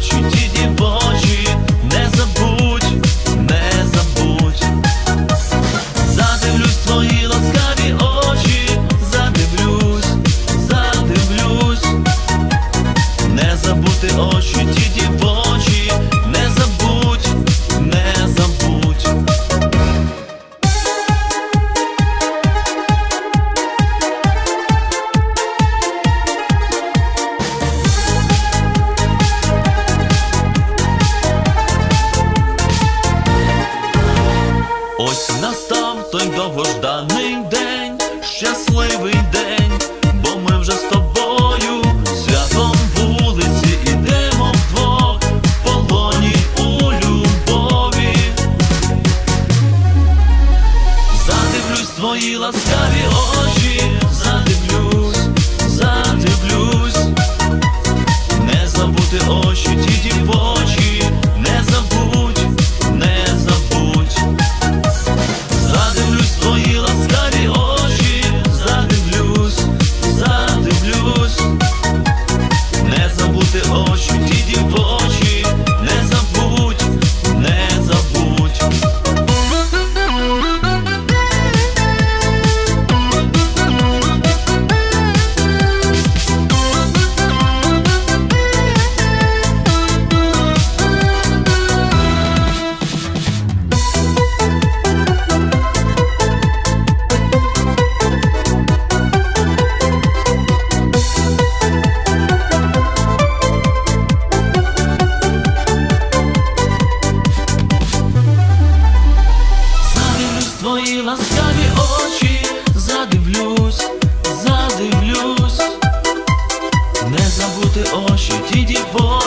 去祭奠。Довгожданий день, щасливий день, бо ми вже з тобою святом вулиці ідемо вдвох в полоні у любові. Задивлюсь твої ласкаві очі, ласкаві очі, задивлюсь, задивлюсь, не забути очі, ті діво.